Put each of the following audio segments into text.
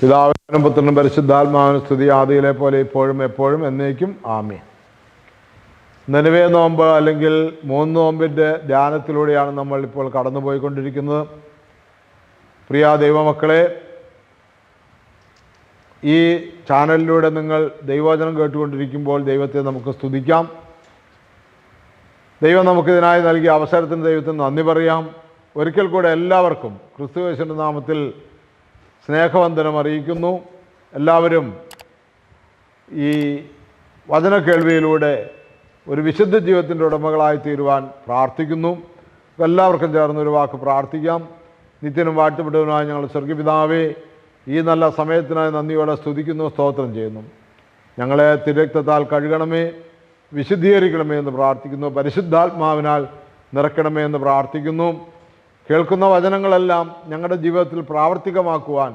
പിതാവിനും പുത്രനും പരിശുദ്ധാത്മാവിനും സ്തുതി. ആദിയിലെ പോലെ ഇപ്പോഴും എപ്പോഴും എന്നേക്കും ആമേ നനുവേ നോമ്പ് അല്ലെങ്കിൽ മൂന്ന് നോമ്പിന്റെ ധ്യാനത്തിലൂടെയാണ് നമ്മൾ ഇപ്പോൾ കടന്നുപോയിക്കൊണ്ടിരിക്കുന്നത്. പ്രിയ ദൈവമക്കളെ ഈ ചാനലിലൂടെ നിങ്ങൾ ദൈവവചനം കേട്ടുകൊണ്ടിരിക്കുമ്പോൾ ദൈവത്തെ നമുക്ക് സ്തുതിക്കാം. ദൈവം നമുക്കിതിനായി നൽകിയ അവസരത്തിന് ദൈവത്തിന് നന്ദി പറയാം. ഒരിക്കൽ കൂടെ എല്ലാവർക്കും ക്രിസ്തുവേശന്റെ നാമത്തിൽ സ്നേഹവന്ദനം അറിയിക്കുന്നു. എല്ലാവരും ഈ വചന കേൾവിയിലൂടെ ഒരു വിശുദ്ധ ജീവിതത്തിന്റെ ഉടമകളായി തീരുവാൻ പ്രാർത്ഥിക്കുന്നു. എല്ലാവർക്കും ചേർന്ന് ഒരു വാക്ക് പ്രാർത്ഥിക്കാം. നിത്യനും വാട്ടുപിട്ടവനായ ഞങ്ങൾ സ്വർഗപിതാവേ ഈ നല്ല സമയത്തിനായി നന്ദിയോടെ സ്തുതിക്കുന്നു സ്തോത്രം ചെയ്യുന്നു. ഞങ്ങളെ തിരക്തത്താൽ കഴുകണമേ വിശുദ്ധീകരിക്കണമേ എന്ന് പ്രാർത്ഥിക്കുന്നു. പരിശുദ്ധാത്മാവിനാൽ നിറക്കണമേ എന്ന് പ്രാർത്ഥിക്കുന്നു. കേൾക്കുന്ന വചനങ്ങളെല്ലാം ഞങ്ങളുടെ ജീവിതത്തിൽ പ്രാവർത്തികമാക്കുവാൻ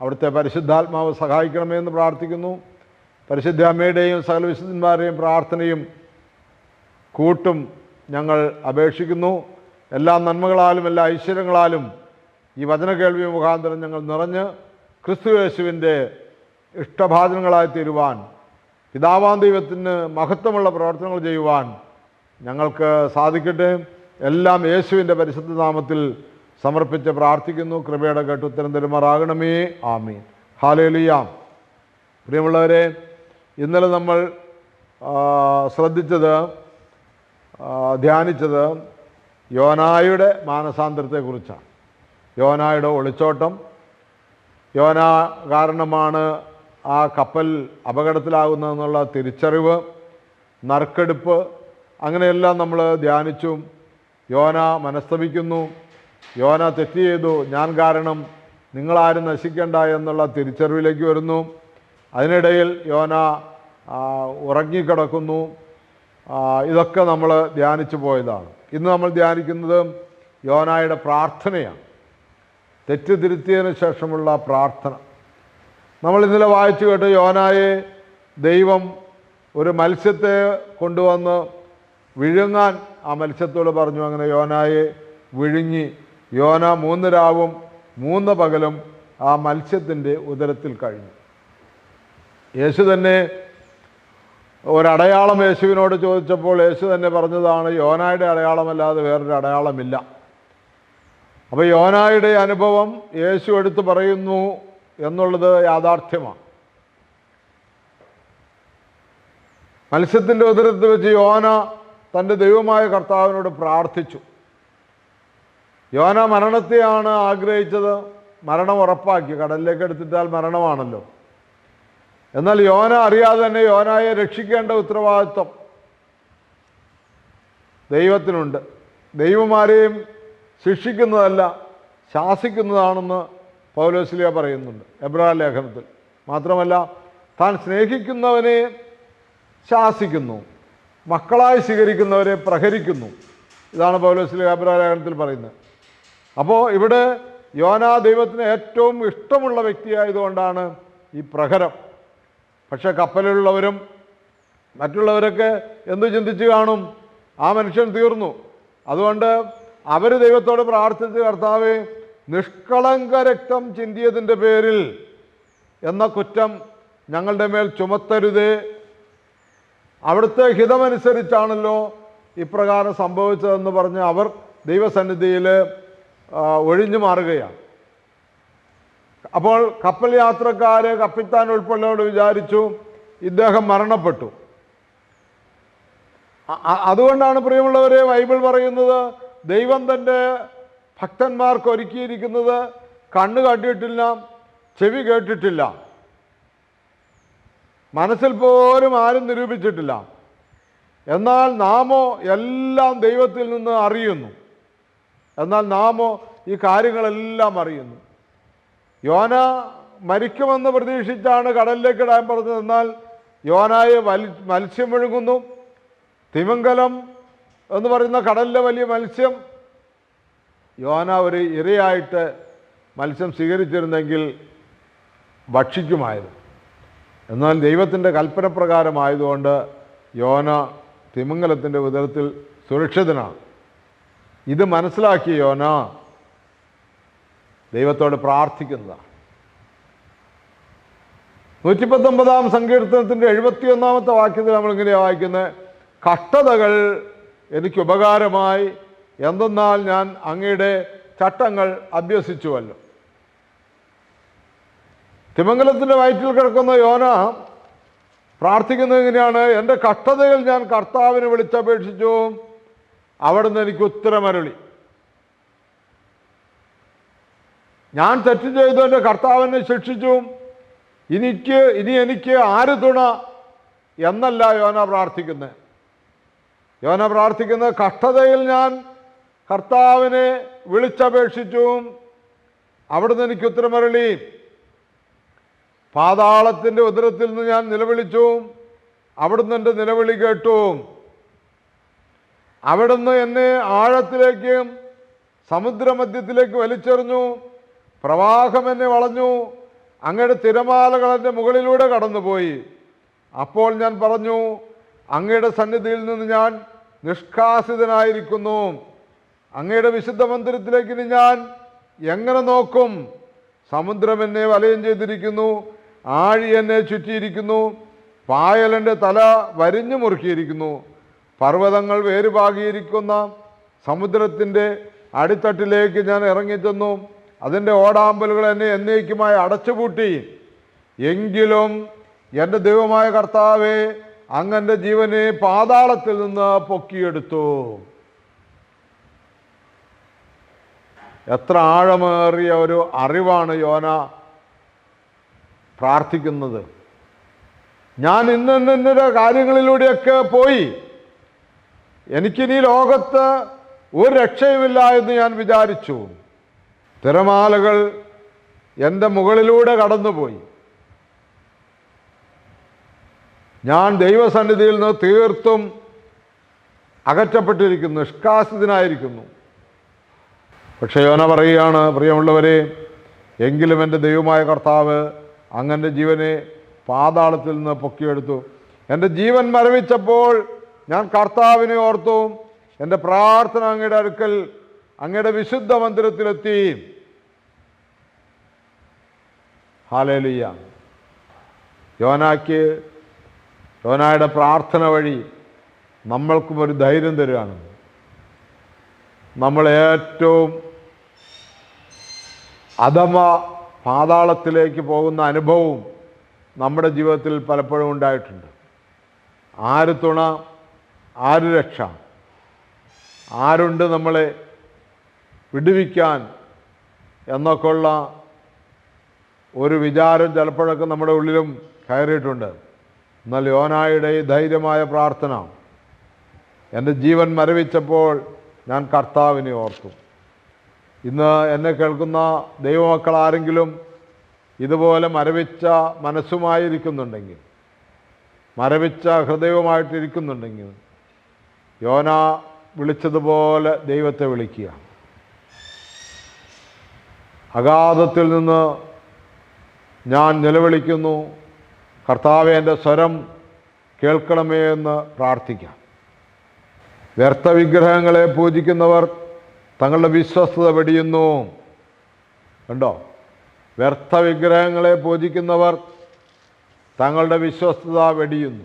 അവിടുത്തെ പരിശുദ്ധാത്മാവ് സഹായിക്കണമെന്ന് പ്രാർത്ഥിക്കുന്നു. പരിശുദ്ധ അമ്മയുടെയും സകല വിശുദ്ധന്മാരുടെയും പ്രാർത്ഥനയും കൂട്ടും ഞങ്ങൾ അപേക്ഷിക്കുന്നു. എല്ലാ നന്മകളാലും എല്ലാ ഐശ്വര്യങ്ങളാലും ഈ വചന കേൾവി മുഖാന്തരം ഞങ്ങൾ നിറഞ്ഞ് ക്രിസ്തു യേശുവിന്റെ ഇഷ്ടഭാചനങ്ങളായി തീരുവാൻ പിതാവാൻ ദൈവത്തിന് മഹത്വമുള്ള പ്രവർത്തനങ്ങൾ ചെയ്യുവാൻ ഞങ്ങൾക്ക് സാധിക്കട്ടെ. എല്ലാം യേശുവിന്റെ പരിശുദ്ധ നാമത്തിൽ സമർപ്പിച്ച് പ്രാർത്ഥിക്കുന്നു. കൃപയുടെ കേട്ട് ഉത്തരം തരുമാറാകണമേ. ആമീൻ. ഹാലേലിയാം പ്രിയമുള്ളവരെ ഇന്നലെ നമ്മൾ ശ്രദ്ധിച്ചത് ധ്യാനിച്ചത് യോനായുടെ മാനസാന്തരത്തെക്കുറിച്ചാണ്. യോനായുടെ ഒളിച്ചോട്ടം. യോന കാരണമാണ് ആ കപ്പൽ അപകടത്തിലാകുന്നതെന്നുള്ള തിരിച്ചറിവ് നറുക്കെടുപ്പ് അങ്ങനെയെല്ലാം നമ്മൾ ധ്യാനിച്ചു യോന മനസ്തപിക്കുന്നു യോന തെറ്റ് ചെയ്തു. ഞാൻ കാരണം നിങ്ങളാരും നശിക്കേണ്ട എന്നുള്ള തിരിച്ചറിവിലേക്ക് വരുന്നു. അതിനിടയിൽ യോന ഉറങ്ങിക്കിടക്കുന്നു. ഇതൊക്കെ നമ്മൾ ധ്യാനിച്ചു പോയതാണ്. ഇന്ന് നമ്മൾ ധ്യാനിക്കുന്നത് യോനായുടെ പ്രാർത്ഥനയാണ്. തെറ്റ് തിരുത്തിയതിന് ശേഷമുള്ള പ്രാർത്ഥന. നമ്മൾ ഇന്നലെ വായിച്ചു കേട്ട് യോനായെ ദൈവം ഒരു മത്സ്യത്തെ കൊണ്ടുവന്ന് വിഴുങ്ങാൻ ആ മത്സ്യത്തോട് പറഞ്ഞു അങ്ങനെ യോനായെ വിഴുങ്ങി യോന മൂന്ന് രാവും മൂന്ന് പകലും ആ മത്സ്യത്തിന്റെ ഉദരത്തിൽ കഴിഞ്ഞു. യേശു തന്നെ ഒരടയാളം യേശുവിനോട് ചോദിച്ചപ്പോൾ യേശു തന്നെ പറഞ്ഞതാണ് യോനായുടെ അടയാളമല്ലാതെ വേറൊരു അടയാളമില്ല. അപ്പോൾ യോനായുടെ അനുഭവം യേശു എടുത്തു പറയുന്നു എന്നുള്ളത് യാഥാർത്ഥ്യമാണ്. മത്സ്യത്തിന്റെ ഉദരത്ത് വെച്ച് യോന തന്റെ ദൈവമായ കർത്താവിനോട് പ്രാർത്ഥിച്ചു. യോന മരണത്തെയാണ് ആഗ്രഹിച്ചത്. മരണം ഉറപ്പാക്കി. കടലിലേക്ക് എടുത്തിട്ടാൽ മരണമാണല്ലോ. എന്നാൽ യോന അറിയാതെ തന്നെ യോനായെ രക്ഷിക്കേണ്ട ഉത്തരവാദിത്വം ദൈവത്തിനുണ്ട്. ദൈവമാരെയും ശിക്ഷിക്കുന്നതല്ല ശാസിക്കുന്നതാണെന്ന് പൗലോസ്ലിയ പറയുന്നുണ്ട്. എബ്രാ ലേഖനത്തിൽ. മാത്രമല്ല താൻ സ്നേഹിക്കുന്നവനെ ശാസിക്കുന്നു. മക്കളായി സ്വീകരിക്കുന്നവരെ പ്രഹരിക്കുന്നു. ഇതാണ് പൗലോസിലെ എബ്രാ ലേഖനത്തിൽ പറയുന്നത്. അപ്പോൾ ഇവിടെ യോനാ ദൈവത്തിന് ഏറ്റവും ഇഷ്ടമുള്ള വ്യക്തിയായതുകൊണ്ടാണ് ഈ പ്രഹരം. പക്ഷെ കപ്പലിലുള്ളവരും മറ്റുള്ളവരൊക്കെ എന്തു ചിന്തിച്ച് കാണും? ആ മനുഷ്യൻ തീർന്നു. അതുകൊണ്ട് അവർ ദൈവത്തോട് പ്രാർത്ഥിച്ച് കർത്താവ് നിഷ്കളങ്ക രക്തം ചിന്തിയതിന്റെ പേരിൽ എന്ന കുറ്റം ഞങ്ങളുടെ മേൽ ചുമത്തരുതേ അവിടുത്തെ ഹിതമനുസരിച്ചാണല്ലോ ഇപ്രകാരം സംഭവിച്ചതെന്ന് പറഞ്ഞ് അവർ ദൈവസന്നിധിയിൽ ഒഴിഞ്ഞു മാറുകയാണ്. അപ്പോൾ കപ്പൽ യാത്രക്കാര് കപ്പിത്താൻ ഉൾപ്പെടെയോട് വിചാരിച്ചു ഇദ്ദേഹം മരണപ്പെട്ടു. അതുകൊണ്ടാണ് പ്രിയമുള്ളവരെ ബൈബിൾ പറയുന്നത് ദൈവം തന്റെ ഭക്തന്മാർക്ക് ഒരുക്കിയിരിക്കുന്നത് കണ്ണ് കണ്ടിട്ടില്ല ചെവി കേട്ടിട്ടില്ല. മനസ്സിൽ പോലും ആരും നിരൂപിച്ചിട്ടില്ല. എന്നാൽ നാമോ എല്ലാം ദൈവത്തിൽ നിന്ന് അറിയുന്നു. എന്നാൽ നാമോ ഈ കാര്യങ്ങളെല്ലാം അറിയുന്നു. യോന മരിക്കുമെന്ന് പ്രതീക്ഷിച്ചാണ് കടലിലേക്ക് ഇടാൻ പറഞ്ഞത്. എന്നാൽ യോനായെ വലി മത്സ്യം വിഴുങ്ങുന്നു. തിമംഗലം എന്ന് പറയുന്ന കടലിലെ വലിയ മത്സ്യം. യോന ഒരു ഇരയായിട്ട് മത്സ്യം സ്വീകരിച്ചിരുന്നെങ്കിൽ ഭക്ഷിക്കുമായിരുന്നു. എന്നാൽ ദൈവത്തിന്റെ കൽപ്പന പ്രകാരമായതുകൊണ്ട് യോന തിമംഗലത്തിന്റെ ഉദരത്തിൽ സുരക്ഷിതനാണ്. ഇത് മനസ്സിലാക്കിയ യോന ദൈവത്തോട് പ്രാർത്ഥിക്കുന്നതാണ്. നൂറ്റിപ്പത്തൊമ്പതാം സങ്കീർത്തനത്തിന്റെ എഴുപത്തിയൊന്നാമത്തെ വാക്യത്തിൽ നമ്മളിങ്ങനെയാണ് വായിക്കുന്നത് കഷ്ടതകൾ എനിക്ക് ഉപകാരമായി എന്തെന്നാൽ ഞാൻ അങ്ങയുടെ ചട്ടങ്ങൾ അഭ്യസിച്ചുവല്ലോ. തിമംഗലത്തിന്റെ വയറ്റിൽ കിടക്കുന്ന യോന പ്രാർത്ഥിക്കുന്നത് എങ്ങനെയാണ്? എന്റെ കഷ്ടതയിൽ ഞാൻ കർത്താവിനെ വിളിച്ചപേക്ഷിച്ചു അവിടുന്ന് എനിക്ക് ഉത്തരമരളി. ഞാൻ തെറ്റ് ചെയ്തു എന്റെ കർത്താവിനെ ശിക്ഷിച്ചു. എനിക്ക് ഇനി എനിക്ക് ആര് തുണ എന്നല്ല യോന പ്രാർത്ഥിക്കുന്നത് യോന പ്രാർത്ഥിക്കുന്നത് കഷ്ടതയിൽ ഞാൻ കർത്താവിനെ വിളിച്ചപേക്ഷിച്ചു. അവിടുന്ന് എനിക്ക് ഉത്തരമരളി. പാതാളത്തിന്റെ ഉദരത്തിൽ നിന്ന് ഞാൻ നിലവിളിച്ചു അവിടുന്ന് എന്റെ നിലവിളി കേട്ടു. അവിടുന്ന് എന്നെ ആഴത്തിലേക്ക് സമുദ്രമധ്യത്തിലേക്ക് വലിച്ചെറിഞ്ഞു. പ്രവാഹം എന്നെ വളഞ്ഞു. അങ്ങയുടെ തിരമാലകൾ എന്റെ മുകളിലൂടെ കടന്നുപോയി. അപ്പോൾ ഞാൻ പറഞ്ഞു അങ്ങയുടെ സന്നിധിയിൽ നിന്ന് ഞാൻ നിഷ്കാസിതനായിരിക്കുന്നു. അങ്ങയുടെ വിശുദ്ധ മന്ദിരത്തിലേക്ക് ഇനി ഞാൻ എങ്ങനെ നോക്കും? സമുദ്രം എന്നെ വലയം ചെയ്തിരിക്കുന്നു. ആഴി എന്നെ ചുറ്റിയിരിക്കുന്നു പായലന്റെ തല വരിഞ്ഞു മുറുക്കിയിരിക്കുന്നു. പർവതങ്ങൾ വേരുപാകിയിരിക്കുന്ന സമുദ്രത്തിന്റെ അടിത്തട്ടിലേക്ക് ഞാൻ ഇറങ്ങിച്ചെന്നു. അതിന്റെ ഓടാമ്പലുകൾ എന്നെ എന്നേക്കുമായി അടച്ചുപൂട്ടി. എങ്കിലും എന്റെ ദൈവമായ കർത്താവെ അങ്ങന്റെ ജീവനെ പാതാളത്തിൽ നിന്ന് പൊക്കിയെടുത്തു. എത്ര ആഴമേറിയ ഒരു അറിവാണ് യോന. പ്രാർത്ഥിക്കുന്നത്. ഞാൻ ഇന്നിന്നിന്റെ കാര്യങ്ങളിലൂടെയൊക്കെ പോയി. എനിക്കിനി ലോകത്ത് ഒരു രക്ഷയുമില്ല എന്ന് ഞാൻ വിചാരിച്ചു. തിരമാലകൾ എന്റെ മുകളിലൂടെ കടന്നുപോയി. ഞാൻ ദൈവസന്നിധിയിൽ നിന്ന് തീർത്തും അകറ്റപ്പെട്ടിരിക്കുന്നു നിഷ്കാസിതനായിരിക്കുന്നു. പക്ഷേ യോന പറയുകയാണ് പ്രിയമുള്ളവരെ എങ്കിലും എന്റെ ദൈവമായ കർത്താവ് അങ്ങന്റെ ജീവനെ പാതാളത്തിൽ നിന്ന് പൊക്കിയെടുത്തു. എന്റെ ജീവൻ മരവിച്ചപ്പോൾ ഞാൻ കർത്താവിനെ ഓർത്തു. എന്റെ പ്രാർത്ഥന അങ്ങയുടെ അടുക്കൽ അങ്ങയുടെ വിശുദ്ധ മന്ദിരത്തിലെത്തി. ഹാലേലിയ യോനാക്ക് യോനായുടെ പ്രാർത്ഥന വഴി നമ്മൾക്കും ഒരു ധൈര്യം തരികയാണ് നമ്മൾ ഏറ്റവും അധമ പാതാളത്തിലേക്ക് പോകുന്ന അനുഭവവും നമ്മുടെ ജീവിതത്തിൽ പലപ്പോഴും ഉണ്ടായിട്ടുണ്ട്. ആര് തുണ ആര് രക്ഷ ആരുണ്ട് നമ്മളെ വിടുവിക്കാൻ എന്നൊക്കെയുള്ള ഒരു വിചാരം ചിലപ്പോഴൊക്കെ നമ്മുടെ ഉള്ളിലും കയറിയിട്ടുണ്ട്. എന്നാൽ യോനായുടെ ഈ ധൈര്യമായ പ്രാർത്ഥന എന്റെ ജീവൻ മരവിച്ചപ്പോൾ ഞാൻ കർത്താവിനെ ഓർത്തു. ഇന്ന് എന്നെ കേൾക്കുന്ന ദൈവമക്കൾ ആരെങ്കിലും ഇതുപോലെ മരവിച്ച മനസ്സുമായിരിക്കുന്നുണ്ടെങ്കിൽ മരവിച്ച ഹൃദയവുമായിട്ടിരിക്കുന്നുണ്ടെങ്കിൽ യോന വിളിച്ചതുപോലെ ദൈവത്തെ വിളിക്കുക. അഗാധത്തിൽ നിന്ന് ഞാൻ നിലവിളിക്കുന്നു. കർത്താവെ എന്റെ സ്വരം കേൾക്കണമേ എന്ന് പ്രാർത്ഥിക്കാം. വ്യർത്ഥ വിഗ്രഹങ്ങളെ പൂജിക്കുന്നവർ തങ്ങളുടെ വിശ്വസ്തത വെടിയുന്നു. കണ്ടോ? വ്യർത്ഥ വിഗ്രഹങ്ങളെ പൂജിക്കുന്നവർ തങ്ങളുടെ വിശ്വസ്തത വെടിയുന്നു.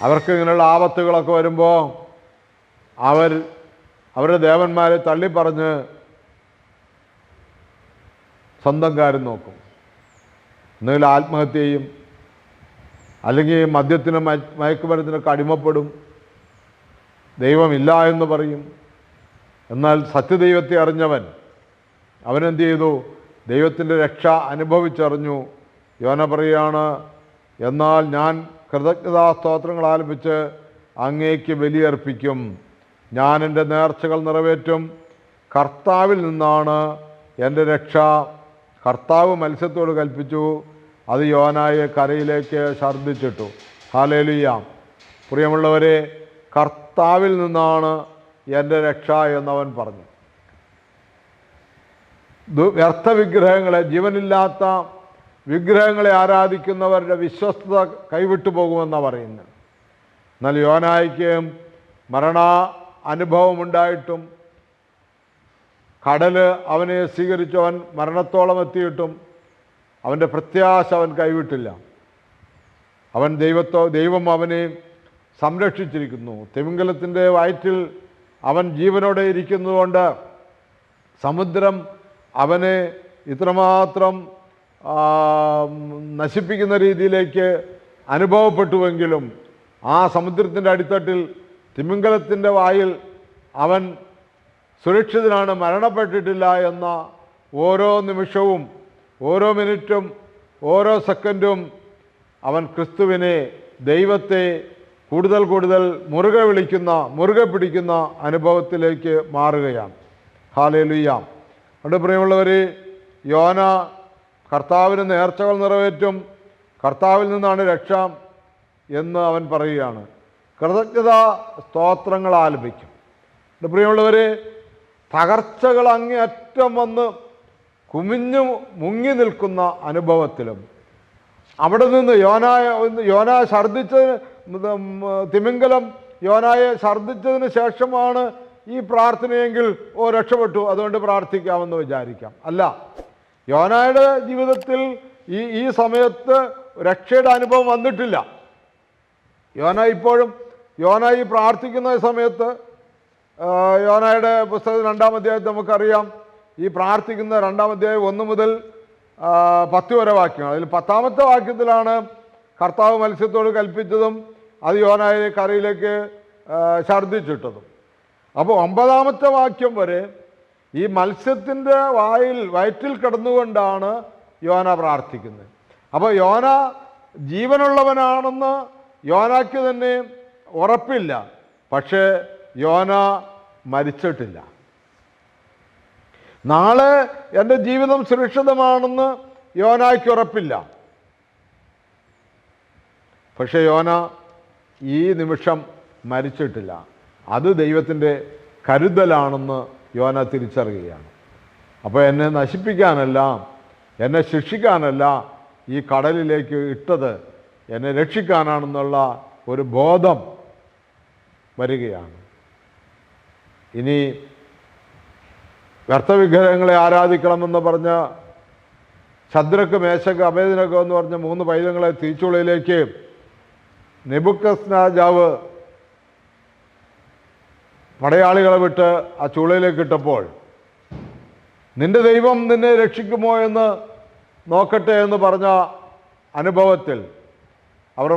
അവർക്ക് ഇങ്ങനെയുള്ള ആപത്തുകളൊക്കെ വരുമ്പോൾ അവർ അവരുടെ ദേവന്മാരെ തള്ളിപ്പറഞ്ഞ് സ്വന്തം കാര്യം നോക്കും. എന്തെങ്കിലും ആത്മഹത്യയും അല്ലെങ്കിൽ മദ്യത്തിനും മയ- മയക്കുമരുന്നിനൊക്കെ അടിമപ്പെടും. ദൈവമില്ല എന്ന് പറയും. എന്നാൽ സത്യദൈവത്തെ അറിഞ്ഞവൻ അവനെന്ത് ചെയ്തു? ദൈവത്തിന്റെ രക്ഷ അനുഭവിച്ചറിഞ്ഞു. യോന പറയാണ് എന്നാൽ ഞാൻ കൃതജ്ഞതാ സ്തോത്രങ്ങൾ ആലപിച്ച് അങ്ങേക്ക് ബലിയർപ്പിക്കും. ഞാൻ എന്റെ നേർച്ചകൾ നിറവേറ്റും. കർത്താവിൽ നിന്നാണ് എന്റെ രക്ഷ. കർത്താവ് മത്സ്യത്തോട് കൽപ്പിച്ചു. അത് യോനായെ കരയിലേക്ക് ഛർദ്ദിച്ചിട്ടു. ഹാലേലുയ്യാം പ്രിയമുള്ളവരെ കർത്താവിൽ നിന്നാണ് എന്റെ രക്ഷ എന്നവൻ പറഞ്ഞു. വ്യർത്ഥ വിഗ്രഹങ്ങളെ ജീവനില്ലാത്ത വിഗ്രഹങ്ങളെ ആരാധിക്കുന്നവരുടെ വിശ്വസ്തത കൈവിട്ടു പോകുമെന്നാണ് പറയുന്നത്. എന്നാൽ യോനായിക്ക് മരണ അനുഭവമുണ്ടായിട്ടും കടൽ അവനെ സ്വീകരിച്ചവൻ മരണത്തോളം എത്തിയിട്ടും അവന്റെ പ്രത്യാശ അവൻ കൈവിട്ടില്ല. അവൻ ദൈവത്തോ ദൈവം അവനെ സംരക്ഷിച്ചിരിക്കുന്നു. തിമിംഗലത്തിന്റെ വയറ്റിൽ അവൻ ജീവനോടെ ഇരിക്കുന്നതുകൊണ്ട് സമുദ്രം അവനെ ഇത്രമാത്രം നശിപ്പിക്കുന്ന രീതിയിലേക്ക് അനുഭവപ്പെട്ടുവെങ്കിലും ആ സമുദ്രത്തിന്റെ അടിത്തട്ടിൽ തിമിംഗലത്തിന്റെ വായിൽ അവൻ സുരക്ഷിതനാണ് മരണപ്പെട്ടിട്ടില്ല എന്ന ഓരോ നിമിഷവും ഓരോ മിനിറ്റും ഓരോ സെക്കൻഡും അവൻ ക്രിസ്തുവിനെ ദൈവത്തെ കൂടുതൽ കൂടുതൽ മുറുകെ വിളിക്കുന്ന മുറുകെ പിടിക്കുന്ന അനുഭവത്തിലേക്ക് മാറുകയാണ്. ഹാലേലുയ്യാം അതുകൊണ്ട് പ്രിയമുള്ളവർ യോന കർത്താവിന് നേർച്ചകൾ നിറവേറ്റും കർത്താവിൽ നിന്നാണ് രക്ഷ എന്ന് അവൻ പറയുകയാണ്. കൃതജ്ഞത സ്തോത്രങ്ങൾ ആലപിക്കും. എന്റെ പ്രിയമുള്ളവർ തകർച്ചകൾ അങ്ങേയറ്റം വന്ന് കുമിഞ്ഞു മുങ്ങി നിൽക്കുന്ന അനുഭവത്തിലും അവിടെ നിന്ന് യോനായ യോന ഛർദ്ദിച്ചതിന് തിമിംഗലം യോനായെ ഛർദ്ദിച്ചതിന് ശേഷമാണ് ഈ പ്രാർത്ഥനയെങ്കിൽ ഓ രക്ഷപ്പെട്ടു അതുകൊണ്ട് പ്രാർത്ഥിക്കാമെന്ന് വിചാരിക്കാം. അല്ല യോനായുടെ ജീവിതത്തിൽ ഈ ഈ സമയത്ത് രക്ഷയുടെ അനുഭവം വന്നിട്ടില്ല. യോന ഇപ്പോഴും യോന ഈ പ്രാർത്ഥിക്കുന്ന സമയത്ത് യോനയുടെ യോനായുടെ പുസ്തകം രണ്ടാം അധ്യായത്തിൽ നമുക്കറിയാം. ഈ പ്രാർത്ഥിക്കുന്ന രണ്ടാം അധ്യായം ഒന്ന് മുതൽ പത്ത് വരെ വാക്യങ്ങൾ. അതിൽ പത്താമത്തെ വാക്യത്തിലാണ് കർത്താവ് മത്സ്യത്തോട് കൽപ്പിച്ചതും അത് യോനായെ കരയിലേക്ക് ആ, ഛർദ്ദിച്ചിട്ടതും. അപ്പോൾ ഒമ്പതാമത്തെ വാക്യം വരെ ഈ മത്സ്യത്തിന്റെ വായിൽ വയറ്റിൽ കിടന്നുകൊണ്ടാണ് യോന പ്രാർത്ഥിക്കുന്നത്. അപ്പോൾ യോന ജീവനുള്ളവനാണെന്ന് യോനയ്ക്ക് തന്നെ ഉറപ്പില്ല. പക്ഷേ യോന മരിച്ചിട്ടില്ല. നാളെ എന്റെ ജീവിതം സുരക്ഷിതമാണെന്ന് യോനയ്ക്ക് ഉറപ്പില്ല. പക്ഷേ യോന ഈ നിമിഷം മരിച്ചിട്ടില്ല. അത് ദൈവത്തിന്റെ കരുതലാണെന്ന് യോന തിരിച്ചറിയുകയാണ്. അപ്പോൾ എന്നെ നശിപ്പിക്കാനല്ല എന്നെ ശിക്ഷിക്കാനല്ല ഈ കടലിലേക്ക് ഇട്ടത് എന്നെ രക്ഷിക്കാനാണെന്നുള്ള ഒരു ബോധം വരികയാണ്. ഇനി വ്യർത്ഥവിഗ്രഹങ്ങളെ ആരാധിക്കണമെന്ന് പറഞ്ഞ ശദ്രക്ക് മേശക്ക് അഭേദനക്ക് എന്ന് പറഞ്ഞ മൂന്ന് പൈതങ്ങളെ തീച്ചുളയിലേക്ക് നെബുക്കസ് രാജാവ് പടയാളികളെ വിട്ട് ആ ചൂളയിലേക്ക് ഇട്ടപ്പോൾ നിന്റെ ദൈവം നിന്നെ രക്ഷിക്കുമോ എന്ന് നോക്കട്ടെ എന്ന് പറഞ്ഞ അനുഭവത്തിൽ അവർ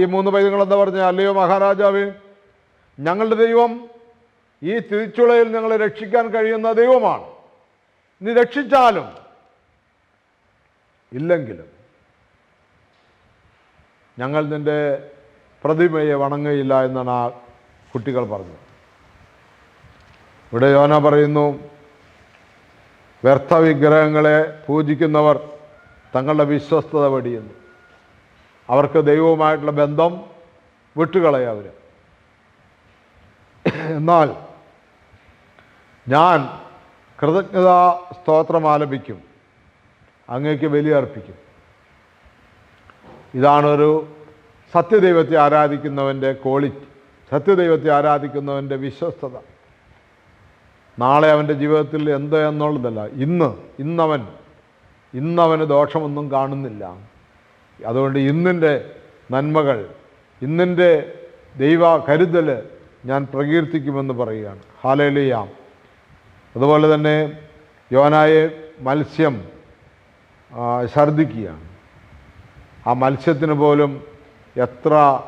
ഈ മൂന്ന് പൈതങ്ങൾ എന്താ പറഞ്ഞ? അല്ലയോ മഹാരാജാവേ ഞങ്ങളുടെ ദൈവം ഈ തിരിച്ചുളയിൽ ഞങ്ങളെ രക്ഷിക്കാൻ കഴിയുന്ന ദൈവമാണ്. നീ രക്ഷിച്ചാലും ഇല്ലെങ്കിലും ഞങ്ങൾ നിന്റെ പ്രതിമയെ വണങ്ങയില്ല എന്നാണ് ആ കുട്ടികൾ പറഞ്ഞത്. ഇവിടെ യോന പറയുന്നു വ്യർത്ഥ വിഗ്രഹങ്ങളെ പൂജിക്കുന്നവർ തങ്ങളുടെ വിശ്വസ്തത വെടിയുന്നു. അവർക്ക് ദൈവവുമായിട്ടുള്ള ബന്ധം വിട്ടുകളയ അവർ എന്നാൽ ഞാൻ കൃതജ്ഞതാ സ്തോത്രം ആലപിക്കും അങ്ങേക്ക് ബലിയർപ്പിക്കും. ഇതാണൊരു സത്യദൈവത്തെ ആരാധിക്കുന്നവന്റെ ക്വാളിറ്റി. സത്യദൈവത്തെ ആരാധിക്കുന്നവന്റെ വിശ്വസ്തത. നാളെ അവന്റെ ജീവിതത്തിൽ എന്ത് എന്നുള്ളതല്ല. ഇന്ന് ഇന്നവൻ ഇന്നവന് ദോഷമൊന്നും കാണുന്നില്ല. അതുകൊണ്ട് ഇന്നിന്റെ നന്മകൾ ഇന്നിന്റെ ദൈവ കരുതൽ ഞാൻ പ്രകീർത്തിക്കുമെന്ന് പറയുകയാണ്. ഹാലേലിയാം അതുപോലെ തന്നെ യോനായെ മത്സ്യം ഛർദിക്കുകയാണ് ആ മത്സ്യത്തിന് പോലും എത്ര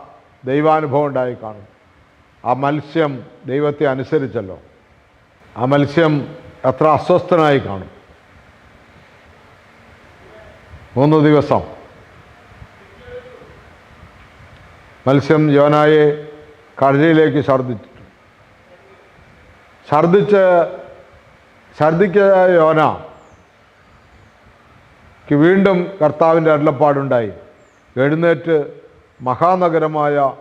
ദൈവാനുഭവം ഉണ്ടായി കാണും. ആ മത്സ്യം ദൈവത്തെ അനുസരിച്ചല്ലോ. ആ മത്സ്യം എത്ര അസ്വസ്ഥനായി കാണും. മൂന്ന് ദിവസം. മത്സ്യം യോനായെ കടലിലേക്ക് ഛർദ്ദിച്ചിട്ടു. ഛർദ്ദിച്ച് ഛർദ്ദിക്ക യോനക്ക് വീണ്ടും കർത്താവിന്റെ അരുളപ്പാടുണ്ടായി. എഴുന്നേറ്റ് മഹാനഗരമായ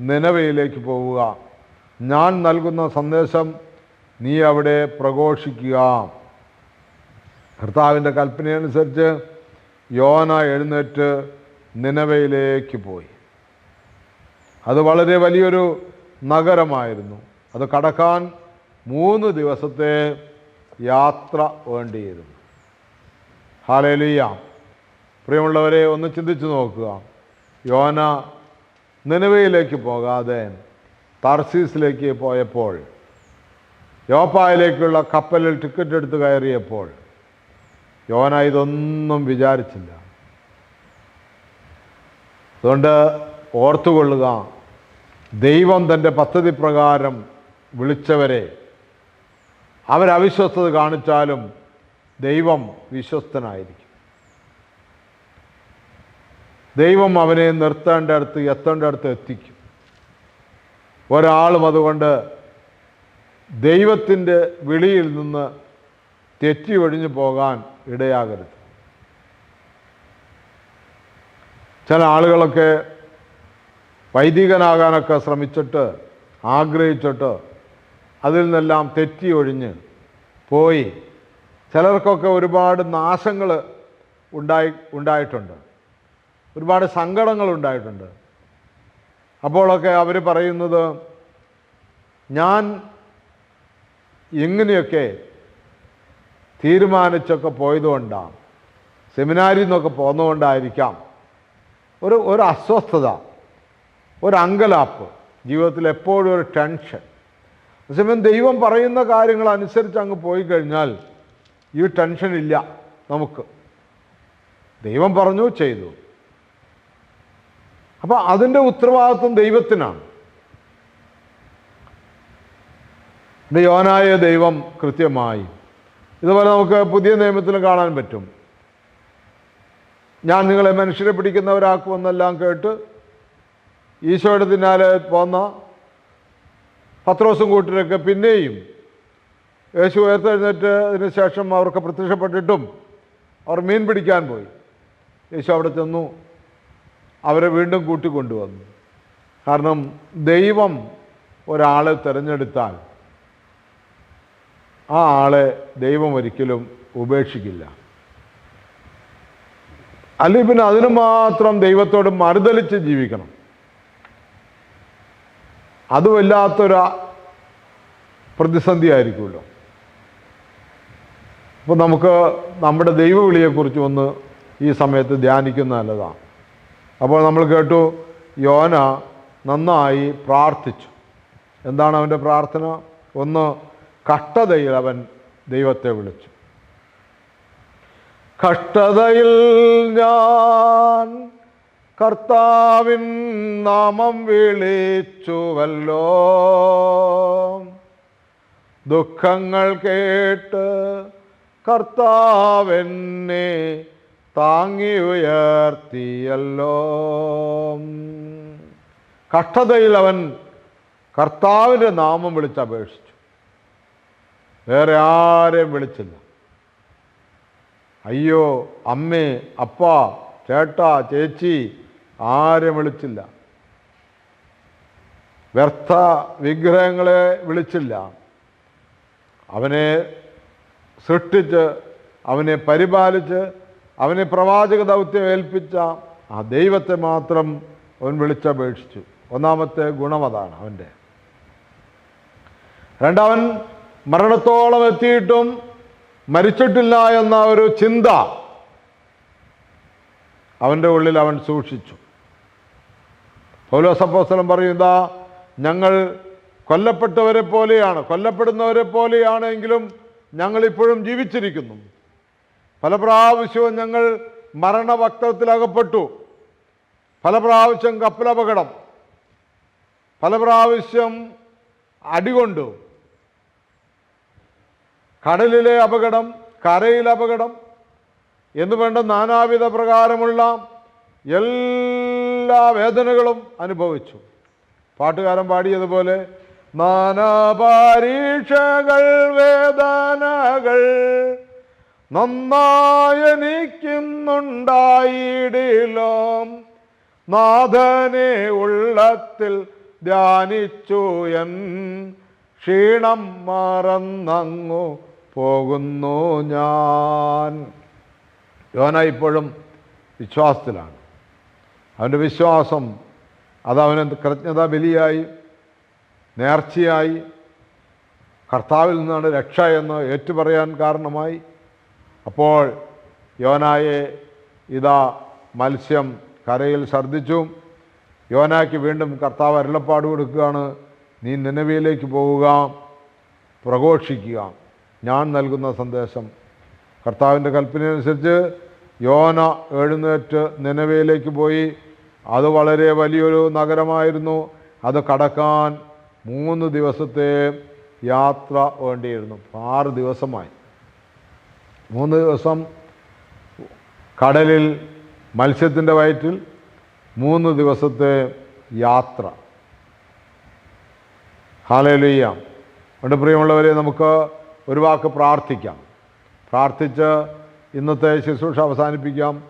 നിലവയിലേക്ക് പോവുക. ഞാൻ നൽകുന്ന സന്ദേശം നീ അവിടെ പ്രഘോഷിക്കുക. കർത്താവിന്റെ കൽപ്പനയനുസരിച്ച് യോന എഴുന്നേറ്റ് നിലവയിലേക്ക് പോയി. അത് വളരെ വലിയൊരു നഗരമായിരുന്നു. അത് കടക്കാൻ മൂന്ന് ദിവസത്തെ യാത്ര വേണ്ടിയിരുന്നു. ഹാലേലിയ. പ്രിയമുള്ളവരെ ഒന്ന് ചിന്തിച്ചു നോക്കുക. യോന നിലവയിലേക്ക് പോകാതെ തർസീസിലേക്ക് പോയപ്പോൾ യോപ്പായിലേക്കുള്ള കപ്പലിൽ ടിക്കറ്റ് എടുത്ത് കയറിയപ്പോൾ യോന ഇതൊന്നും വിചാരിച്ചില്ല. അതുകൊണ്ട് ഓർത്തുകൊള്ളുക ദൈവം തന്റെ പദ്ധതി പ്രകാരം വിളിച്ചവരെ അവരവിശ്വസ്തത കാണിച്ചാലും ദൈവം വിശ്വസ്തനായിരിക്കും. ദൈവം അവനെ നിർത്തേണ്ട അടുത്ത് എത്തേണ്ട അടുത്ത് എത്തിക്കും. ഒരാളും അതുകൊണ്ട് ദൈവത്തിന്റെ വിളിയിൽ നിന്ന് തെറ്റി ഒഴിഞ്ഞു പോകാൻ ഇടയാകരുത്. ചില ആളുകളൊക്കെ വൈദികനാകാനൊക്കെ ശ്രമിച്ചിട്ട് ആഗ്രഹിച്ചിട്ട് അതിൽ നിന്നെല്ലാം തെറ്റി ഒഴിഞ്ഞ് പോയി. ചിലർക്കൊക്കെ ഒരുപാട് നാശങ്ങൾ ഉണ്ടായി ഉണ്ടായിട്ടുണ്ട്. ഒരുപാട് സങ്കടങ്ങൾ ഉണ്ടായിട്ടുണ്ട് അപ്പോഴൊക്കെ അവർ പറയുന്നത് ഞാൻ എങ്ങനെയൊക്കെ തീരുമാനിച്ചൊക്കെ പോയതുകൊണ്ടാണ് സെമിനാരിൽ നിന്നൊക്കെ പോന്നതുകൊണ്ടായിരിക്കാം. ഒരു ഒരു അസ്വസ്ഥത ഒരു അങ്കലാപ്പ് ജീവിതത്തിൽ എപ്പോഴും ഒരു ടെൻഷൻ. അതേസമയം ദൈവം പറയുന്ന കാര്യങ്ങൾ അനുസരിച്ച് അങ്ങ് പോയി കഴിഞ്ഞാൽ ഈ ടെൻഷൻ ഇല്ല നമുക്ക്. ദൈവം പറഞ്ഞു ചെയ്തു. അപ്പോൾ അതിന്റെ ഉത്തരവാദിത്വം ദൈവത്തിനാണ്. ഇത് യോനായ ദൈവം കൃത്യമായി. ഇതുപോലെ നമുക്ക് പുതിയ നിയമത്തിലും കാണാൻ പറ്റും. ഞാൻ നിങ്ങളെ മനുഷ്യരെ പിടിക്കുന്നവരാക്കുമെന്നെല്ലാം കേട്ട് ഈശോയുടെ പിന്നാലെ പോന്ന പത്രോസും കൂട്ടരൊക്കെ പിന്നെയും യേശു ഉയർത്തെഴുന്നേറ്റ് അതിന് ശേഷം അവർക്ക് പ്രത്യക്ഷപ്പെട്ടിട്ടും അവർ മീൻ പിടിക്കാൻ പോയി. യേശു അവിടെ ചെന്നു. അവരെ വീണ്ടും കൂട്ടിക്കൊണ്ടുവന്നു. കാരണം ദൈവം ഒരാളെ തിരഞ്ഞെടുത്താൽ ആ ആളെ ദൈവം ഒരിക്കലും ഉപേക്ഷിക്കില്ല. അല്ലെങ്കിൽ പിന്നെ അതിന് മാത്രം ദൈവത്തോട് മറുതലിച്ച് ജീവിക്കണം. അത് വല്ലാത്തൊരു പ്രതിസന്ധി ആയിരിക്കുമല്ലോ. അപ്പോൾ നമുക്ക് നമ്മുടെ ദൈവവിളിയെക്കുറിച്ച് ഒന്ന് ഈ സമയത്ത് ധ്യാനിക്കുന്ന നല്ലതാണ്. അപ്പോൾ നമ്മൾ കേട്ടു യോന നന്നായി പ്രാർത്ഥിച്ചു. എന്താണ് അവന്റെ പ്രാർത്ഥന? ഒന്ന് കഷ്ടതയിൽ അവൻ ദൈവത്തെ വിളിച്ചു. കഷ്ടതയിൽ ഞാൻ കർത്താവിൻ നാമം വിളിച്ചുവല്ലോ. ദുഃഖങ്ങൾ കേട്ട് കർത്താവെന്നെ താങ്ങി ഉയർത്തിയല്ലോ. കഷ്ടതയിൽ അവൻ കർത്താവിന്റെ നാമം വിളിച്ചപേക്ഷിച്ചു വേറെ ആരെയും വിളിച്ചില്ല. അയ്യോ അമ്മേ അപ്പ ചേട്ടാ ചേച്ചി ആരും വിളിച്ചില്ല. വ്യർത്ഥ വിഗ്രഹങ്ങളെ വിളിച്ചില്ല. അവനെ സൃഷ്ടിച്ച് അവനെ പരിപാലിച്ച് അവനെ പ്രവാചക ദൗത്യം ഏൽപ്പിച്ച ആ ദൈവത്തെ മാത്രം അവൻ വിളിച്ചപേക്ഷിച്ചു. ഒന്നാമത്തെ ഗുണം അതാണ് അവന്റെ. രണ്ടവൻ മരണത്തോളം എത്തിയിട്ടും മരിച്ചിട്ടില്ല എന്ന ഒരു ചിന്ത അവന്റെ ഉള്ളിൽ അവൻ സൂക്ഷിച്ചു. പൗലോസപ്പോസ്തലം പറയുന്ന ഞങ്ങൾ കൊല്ലപ്പെട്ടവരെ പോലെയാണ്. കൊല്ലപ്പെടുന്നവരെ പോലെയാണെങ്കിലും ഞങ്ങളിപ്പോഴും ജീവിച്ചിരിക്കുന്നു. പല പ്രാവശ്യവും ഞങ്ങൾ മരണവക്തത്തിലകപ്പെട്ടു. പല പ്രാവശ്യം കപ്പലപകടം. പല പ്രാവശ്യം അടികൊണ്ടു. കടലിലെ അപകടം കരയിലെ അപകടം എന്ന് വേണ്ട നാനാവിധ പ്രകാരമുള്ള എല്ലാ വേദനകളും അനുഭവിച്ചു. പാട്ടുകാരൻ പാടിയതുപോലെ നാനാ പരീക്ഷകൾ വേദനകൾ നന്നായനിക്കുന്നുണ്ടായിടിലോ നാഥനെ ഉള്ളത്തിൽ ധ്യാനിച്ചു എൻ ക്ഷീണം മറന്നങ്ങു പോകുന്നു ഞാൻ. യോന ഇപ്പോഴും വിശ്വാസത്തിലാണ്. അവന്റെ വിശ്വാസം അതവന് കൃജ്ഞത ബലിയായി നേർച്ചയായി കർത്താവിൽ നിന്നാണ് രക്ഷ എന്ന് ഏറ്റുപറയാൻ കാരണമായി. അപ്പോൾ യോനായെ ഇതാ മത്സ്യം കരയിൽ ഛർദ്ദിച്ചു. യോനായ്ക്ക് വീണ്ടും കർത്താവ് അരുളപ്പാട് കൊടുക്കുകയാണ്. നീ നിലവിലേക്ക് പോവുക പ്രഘോഷിക്കുക. ഞാൻ നൽകുന്ന സന്ദേശം. കർത്താവിന്റെ കൽപ്പനയനുസരിച്ച് യോന എഴുന്നേറ്റ് നിലവിലേക്ക് പോയി. അത് വളരെ വലിയൊരു നഗരമായിരുന്നു. അത് കടക്കാൻ മൂന്ന് ദിവസത്തെ യാത്ര വേണ്ടിയിരുന്നു. ആറ് ദിവസമായി. മൂന്ന് ദിവസം കടലിൽ മത്സ്യത്തിന്റെ വയറ്റിൽ മൂന്ന് ദിവസത്തെ യാത്ര. ഹാലയിലുയ്യ അതുകൊണ്ട് പ്രിയമുള്ളവരെ നമുക്ക് ഒരു വാക്ക് പ്രാർത്ഥിക്കാം. പ്രാർത്ഥിച്ച് ഇന്നത്തെ ശുശ്രൂഷ അവസാനിപ്പിക്കാം.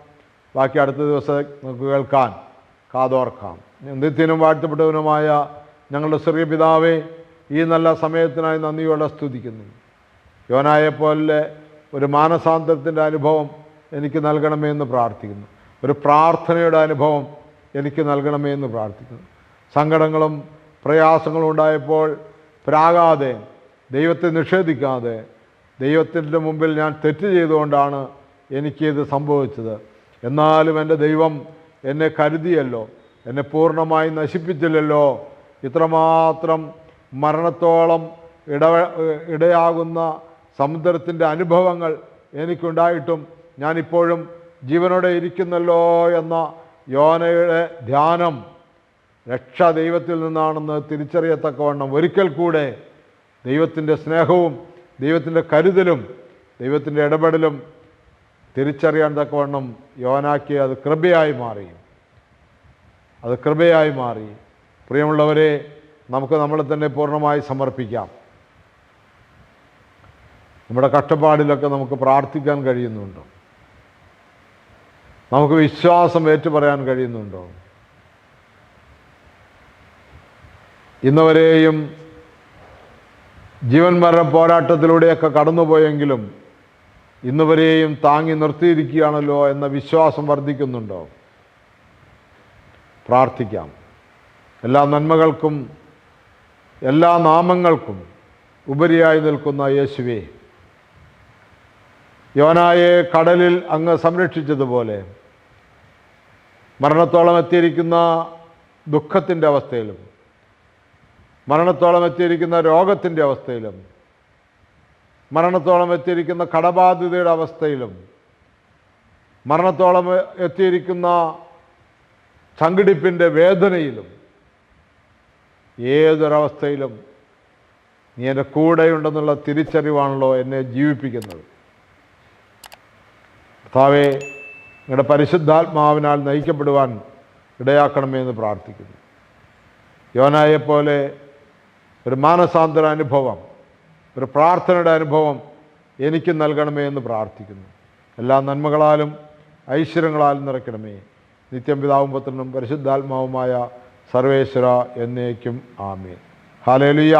ബാക്കി അടുത്ത ദിവസം നമുക്ക് കേൾക്കാൻ കാതോർക്കാം. നിത്യനും വാഴ്ത്തപ്പെട്ടവനുമായ ഞങ്ങളുടെ ചെറിയ പിതാവേ ഈ നല്ല സമയത്തിനായി നന്ദിയോടെ സ്തുതിക്കുന്നു. യോനായെപ്പോലെ ഒരു മാനസാന്തരത്തിന്റെ അനുഭവം എനിക്ക് നൽകണമേ എന്ന് പ്രാർത്ഥിക്കുന്നു. ഒരു പ്രാർത്ഥനയുടെ അനുഭവം എനിക്ക് നൽകണമേ എന്ന് പ്രാർത്ഥിക്കുന്നു. സങ്കടങ്ങളും പ്രയാസങ്ങളും ഉണ്ടായപ്പോൾ പ്രാകാതെ ദൈവത്തെ നിഷേധിക്കാതെ ദൈവത്തിന്റെ മുമ്പിൽ ഞാൻ തെറ്റ് ചെയ്തുകൊണ്ടാണ് എനിക്കിത് സംഭവിച്ചത്. എന്നാലും എന്റെ ദൈവം എന്നെ കരുതിയല്ലോ എന്നെ പൂർണമായി നശിപ്പിച്ചില്ലല്ലോ. ഇത്രമാത്രം മരണത്തോളം ഇട ഇടയാകുന്ന സമുദ്രത്തിന്റെ അനുഭവങ്ങൾ എനിക്കുണ്ടായിട്ടും ഞാനിപ്പോഴും ജീവനോടെ ഇരിക്കുന്നല്ലോ എന്ന യോനയുടെ ധ്യാനം രക്ഷ ദൈവത്തിൽ നിന്നാണെന്ന് തിരിച്ചറിയത്തക്കവണ്ണം ഒരിക്കൽ കൂടെ ദൈവത്തിന്റെ സ്നേഹവും ദൈവത്തിന്റെ കരുതലും ദൈവത്തിന്റെ ഇടപെടലും തിരിച്ചറിയാൻ തക്കവണ്ണം യോനാക്കി അത് കൃപയായി മാറി. അത് കൃപയായി മാറി. പ്രിയമുള്ളവരെ നമുക്ക് നമ്മളെ തന്നെ പൂർണമായി സമർപ്പിക്കാം. നമ്മുടെ കഷ്ടപ്പാടിലൊക്കെ നമുക്ക് പ്രാർത്ഥിക്കാൻ കഴിയുന്നുണ്ടോ? നമുക്ക് വിശ്വാസം ഏറ്റുപറയാൻ കഴിയുന്നുണ്ടോ? ഇന്നവരെയും ജീവൻ മരണ പോരാട്ടത്തിലൂടെയൊക്കെ കടന്നുപോയെങ്കിലും ഇന്നുവരെയും താങ്ങി നിർത്തിയിരിക്കുകയാണല്ലോ എന്ന വിശ്വാസം വർദ്ധിക്കുന്നുണ്ടോ? പ്രാർത്ഥിക്കാം. എല്ലാ നന്മകൾക്കും എല്ലാ നാമങ്ങൾക്കും ഉപരിയായി നിൽക്കുന്ന യേശുവേ യോനായെ കടലിൽ അങ്ങ് സംരക്ഷിച്ചതുപോലെ മരണത്തോളം എത്തിയിരിക്കുന്ന ദുഃഖത്തിന്റെ അവസ്ഥയിലും മരണത്തോളം എത്തിയിരിക്കുന്ന രോഗത്തിന്റെ അവസ്ഥയിലും മരണത്തോളം എത്തിയിരിക്കുന്ന കടബാധ്യതയുടെ അവസ്ഥയിലും മരണത്തോളം എത്തിയിരിക്കുന്ന സംഘടിപ്പിന്റെ വേദനയിലും ഏതൊരവസ്ഥയിലും നീ എന്റെ കൂടെയുണ്ടെന്നുള്ള തിരിച്ചറിവാണല്ലോ എന്നെ ജീവിപ്പിക്കുന്നത്. കർത്താവെ നിങ്ങളുടെ പരിശുദ്ധാത്മാവിനാൽ നയിക്കപ്പെടുവാൻ ഇടയാക്കണമേ എന്ന് പ്രാർത്ഥിക്കുന്നു. യോനായെപ്പോലെ ഒരു മാനസാന്തര അനുഭവം ഒരു പ്രാർത്ഥനയുടെ അനുഭവം എനിക്ക് നൽകണമേ എന്ന് പ്രാർത്ഥിക്കുന്നു. എല്ലാ നന്മകളാലും ഐശ്വര്യങ്ങളാലും നിറയ്ക്കണമേ. നിത്യം പിതാവും പുത്രനും പരിശുദ്ധാത്മാവുമായ സർവേശ്വര എന്നേക്കും ആമേ ഹാലേലുയ്യ